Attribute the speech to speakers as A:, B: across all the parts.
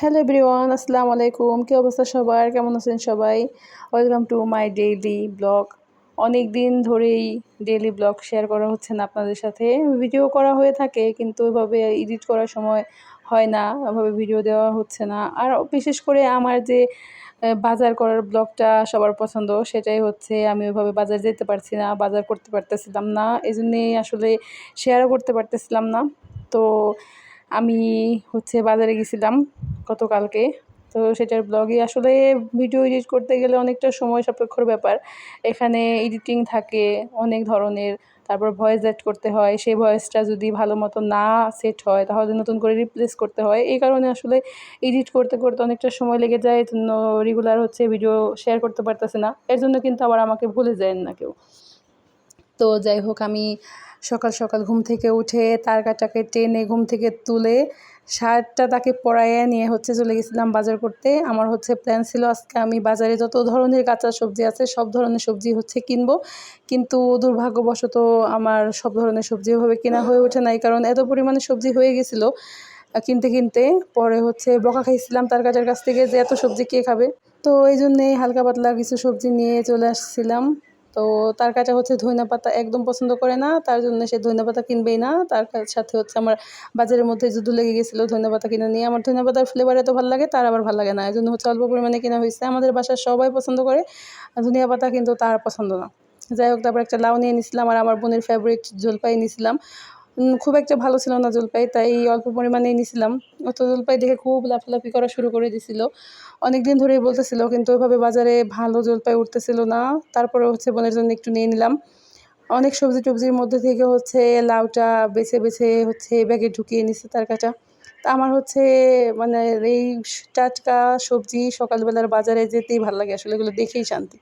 A: Hello everyone, আসসালামু আলাইকুম। কী অবস্থা সবার? কেমন আছেন সবাই? Welcome to my daily blog অনেক দিন ধরেই ডেইলি ব্লগ শেয়ার করা হচ্ছে না আপনাদের সাথে। ভিডিও করা হয়ে থাকে কিন্তু ওইভাবে এডিট করার সময় হয় না, ওইভাবে ভিডিও দেওয়া হচ্ছে না। আর বিশেষ করে আমার যে বাজার করার ব্লগটা সবার পছন্দ, সেটাই হচ্ছে আমি ওইভাবে বাজার যেতে পারছি না, বাজার করতে পারতেছিলাম না। এই জন্যেই আসলে শেয়ারও করতে পারতেছিলাম না। তো আমি হচ্ছে বাজারে গেছিলাম গতকালকে। তো সেটার ব্লগে আসলে ভিডিও এডিট করতে গেলে অনেকটা সময় সাপেক্ষর ব্যাপার। এখানে এডিটিং থাকে অনেক ধরনের, তারপর ভয়েস অ্যাড করতে হয়। সেই ভয়েসটা যদি ভালো মতো না সেট হয়, তাহলে নতুন করে রিপ্লেস করতে হয়। এই কারণে আসলে এডিট করতে করতে অনেকটা সময় লেগে যায়। এর জন্য রেগুলার হচ্ছে ভিডিও শেয়ার করতে পারতেছে না। এর জন্য কিন্তু আবার আমাকে ভুলে যায় না কেউ। তো যাই হোক, আমি সকাল সকাল ঘুম থেকে উঠে তার কাটাকে টেনে ঘুম থেকে তুলে শার্টটা তাকে পরাইয়া নিয়ে হচ্ছে চলে গেছিলাম বাজার করতে। আমার হচ্ছে প্ল্যান ছিল আজকে আমি বাজারে যত ধরনের কাঁচা সবজি আছে, সব ধরনের সবজি হচ্ছে কিনবো। কিন্তু দুর্ভাগ্যবশত আমার সব ধরনের সবজি ওভাবে কেনা হয়ে ওঠে নাই, কারণ এত পরিমাণে সবজি হয়ে গেছিল কিনতে কিনতে। পরে হচ্ছে বকা খাইছিলাম তার কাছের কাছ থেকে যে এত সবজি কে খাবে। তো এই জন্যেই হালকা পাতলা কিছু সবজি নিয়ে চলে আসছিলাম। তো তার কাছে হচ্ছে ধইনা পাতা একদম পছন্দ করে না, তার জন্য সে ধইনা পাতা কিনবেই না। তার সাথে হচ্ছে আমার বাজারের মধ্যে যুদ্ধ লেগে গেছিল ধইনা পাতা কিনে নিয়ে। আমার ধইনা পাতার ফ্লেভার এত ভালো লাগে, তার আবার ভালো লাগে না। এই জন্য হচ্ছে অল্প পরিমাণে কেনা হয়েছে আমাদের বাসার সবাই পছন্দ করে, ধনিয়া পাতা কিন্তু তার পছন্দ না। যাই হোক, তারপর একটা লাউ নিয়ে নিয়েছিলাম আর আমার বোনের ফেভারিট জলপাই নিছিলাম। খুব একটা ভালো ছিল না জলপাই, তাই অল্প পরিমাণেই নিছিলাম। অত জলপাই দেখে খুব লাফালাফি করা শুরু করে দিছিল। অনেক দিন ধরেই বলতেছিল, কিন্তু ওইভাবে বাজারে ভালো জলপাই উঠতেছিল না। তারপরে হচ্ছে বোনের জন্য একটু নিয়ে নিলাম। অনেক সবজি টবজির মধ্যে থেকে হচ্ছে লাউটা বেছে বেছে হচ্ছে ব্যাগে ঢুকিয়ে নিছে তার কাটা তা আমার হচ্ছে মানে এই টাটকা সবজি সকালবেলার বাজারে যেতেই ভালো লাগে, আসলে এগুলো দেখেই শান্তি।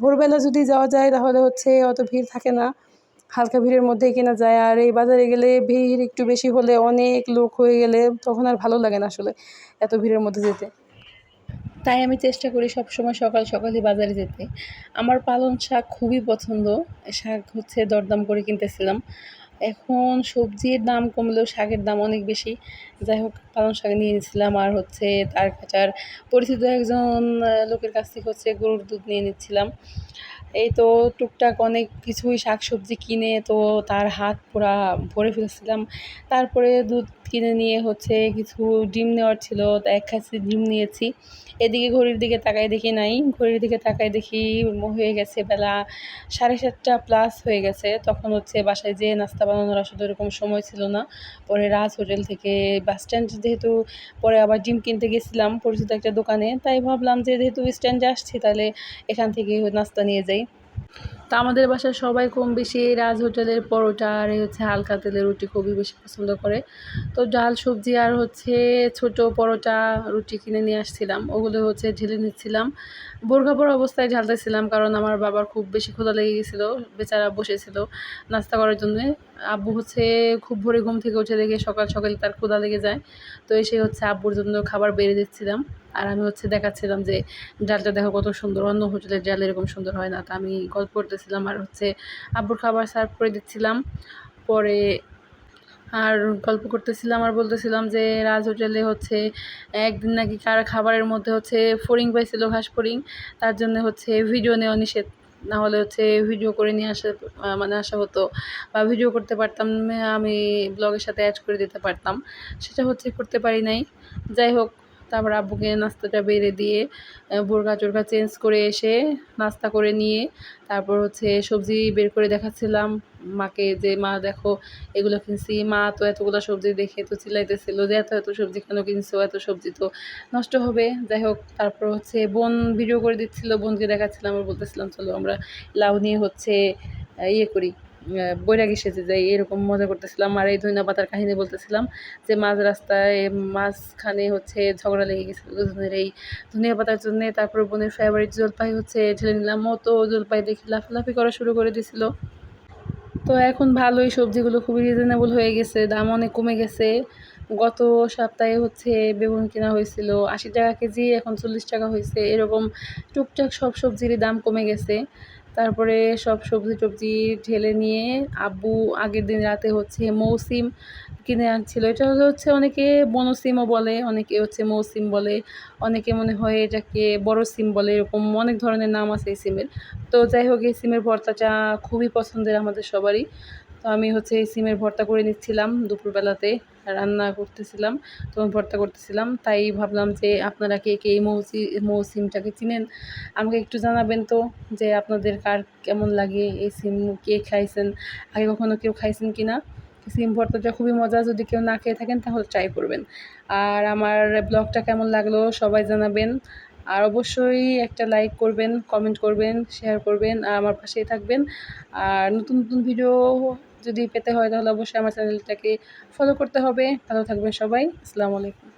A: ভোরবেলা যদি যাওয়া যায় তাহলে হচ্ছে অত ভিড় থাকে না। হালকা ভিড়ের মধ্যেই কেনা যায়। আর এই বাজারে গেলে ভিড় একটু বেশি হলে অনেক লোক হয়ে গেলে তখন আর ভালো লাগে না আসলে এত ভিড়ের মধ্যে যেতে। তাই আমি চেষ্টা করি সব সময় সকাল সকালই বাজারে যেতে। আমার পালং শাক খুবই পছন্দ। শাক হচ্ছে দরদাম করে কিনতেছিলাম। এখন সবজির দাম কমলেও শাকের দাম অনেক বেশি। যাই হোক, পালং শাক নিয়ে নিয়েছিলাম আর হচ্ছে তার কাটার পরিচিত একজন লোকের কাছ থেকে হচ্ছে গরুর দুধ নিয়ে নিচ্ছিলাম। এই তো টুকটাক অনেক কিছুই শাক সবজি কিনে তো তার হাত পুরা ভরে ফেলছিলাম। তারপরে দুধ কিনে নিয়ে হচ্ছে কিছু ডিম নেওয়ার ছিল এক খাসি ডিম নিয়েছি। এদিকে ঘড়ির দিকে তাকাই দেখি নাই। ঘড়ির দিকে তাকাই দেখি হয়ে গেছে বেলা সাড়ে সাতটা প্লাস হয়ে গেছে। তখন হচ্ছে বাসায় যেয়ে নাস্তা বানানোর আসলে ওরকম সময় ছিল না। পরে রাজ হোটেল থেকে বাস স্ট্যান্ড যেহেতু পরে আবার ডিম কিনতে গেছিলাম, পরিচিত একটা দোকানে, তাই ভাবলাম যে যেহেতু স্ট্যান্ডে আসছি তাহলে এখান থেকে নাস্তা নিয়ে যাই। তা আমাদের বাসায় সবাই কম বেশি রাজ হোটেলের পরোটা আর হচ্ছে হালকা তেলের রুটি খুবই বেশি পছন্দ করে। তো ডাল, সবজি আর হচ্ছে ছোট পরোটা রুটি কিনে নিয়ে আসছিলাম। ওগুলো হচ্ছে ঢেলে নিচ্ছিলাম। বোরখা অবস্থায় ঢালতেছিলাম কারণ আমার বাবার খুব বেশি ক্ষুধা লেগে গেছিল, বেচারা বসেছিল নাস্তা করার জন্য। আব্বু হচ্ছে খুব ভোরে ঘুম থেকে উঠে দেখে সকাল সকালে তার ক্ষুধা লেগে যায়। তো এসে হচ্ছে আব্বুর জন্য খাবার বেড়ে দিচ্ছিলাম। আর আমি হচ্ছে দেখাচ্ছিলাম যে ডালটা দেখো কত সুন্দর, অন্য হোটেলের ডাল এরকম সুন্দর হয় না। তা আমি গল্প করতেছিলাম আর হচ্ছে আব্বুর খাবার সার্ভ করে দিচ্ছিলাম। পরে আর গল্প করতেছিলাম আর বলতেছিলাম যে রাজ হোটেলে হচ্ছে একদিন নাকি কার খাবারের মধ্যে হচ্ছে ফড়িং পাইছিল ঘাস ফড়িং। তার জন্য হচ্ছে ভিডিও নেওয়া নিষেধ। না হলে হচ্ছে ভিডিও করে নিয়ে আসা মানে আসা হতো বা ভিডিও করতে পারতাম, আমি ব্লগের সাথে অ্যাড করে দিতে পারতাম। সেটা হচ্ছে করতে পারি নাই। যাই হোক তারপর আব্বুকে নাস্তাটা বেড়ে দিয়ে বোরকা চোরকা চেঞ্জ করে এসে নাস্তা করে নিয়ে তারপর হচ্ছে সবজি বের করে দেখাচ্ছিলাম। মাকে যে, মা, দেখো, এগুলো কিনছি। মা, তো এতগুলো সবজি দেখে তো চিল্লাইতেছিল যে, এত এত সবজি কেন কিনছো? এত সবজি তো নষ্ট হবে। যাই হোক, তারপর হচ্ছে বোন ভিডিও করে দিচ্ছিল। বোনকে দেখাচ্ছিলাম আর বলতেছিলাম চলো আমরা লাউ নিয়ে হচ্ছে ইয়ে করি। বৈরাগী সেজে যাই এরকম মজা করতেছিলাম। আর এই ধনিয়া পাতার কাহিনী বলতেছিলাম যে মাঝ রাস্তায় মাঝখানে হচ্ছে ঝগড়া লেগে গেছিল দুজনের এই ধনিয়া পাতার জন্যে। তারপর বোনের ফেভারিট জলপাই হচ্ছে ঢেলে নিলাম। মতো জলপাই দেখে লাফালাফি করা শুরু করে দিছিল। তো এখন ভালোই, সবজিগুলো খুবই রিজনেবল হয়ে গেছে, দাম অনেক কমে গেছে। গত সপ্তাহে হচ্ছে বেগুন কেনা হয়েছিল, আশি টাকা কেজি, এখন চল্লিশ টাকা হয়েছে। এরকম টুকটাক সব সবজিরই দাম কমে গেছে। তারপরে সব সবজি টবজি ঢেলে নিয়ে আব্বু আগের দিন রাতে হচ্ছে মৌসিম কিনে আনছিল। এটা হচ্ছে অনেকে বনো সিমও বলে, অনেকে হচ্ছে মৌসিম বলে, অনেকে মনে হয় এটাকে বড় সিম বলে, এরকম অনেক ধরনের নাম আছে এই সিমের। তো যাই হোক, এই সিমের ভর্তাটা খুবই পছন্দের আমাদের সবারই। তো আমি হচ্ছে এই সিমের ভর্তা করে নিচ্ছিলাম দুপুরবেলাতে, রান্না করতেছিলাম তখন ভর্তা করতেছিলাম। তাই ভাবলাম যে আপনারা কে কে এই মৌসি, মৌসিমটাকে চিনেন, আমাকে একটু জানাবেন তো যে আপনাদের কার কেমন লাগে এই সিম, কে খাইছেন, আগে কখনো কেউ খাইছেন কি না সিম ভর্তাটা খুবই মজা, যদি কেউ না খেয়ে থাকেন তাহলে ট্রাই করবেন। আর আমার ব্লগটা কেমন লাগল সবাই জানাবেন। আর অবশ্যই একটা লাইক করবেন কমেন্ট করবেন শেয়ার করবেন, আর আমার পাশেই থাকবেন। আর নতুন নতুন ভিডিও যদি পেতে হয় তাহলে অবশ্যই আমার চ্যানেলটাকে ফলো করতে হবে। ভালো থাকবেন সবাই। আসসালামু আলাইকুম।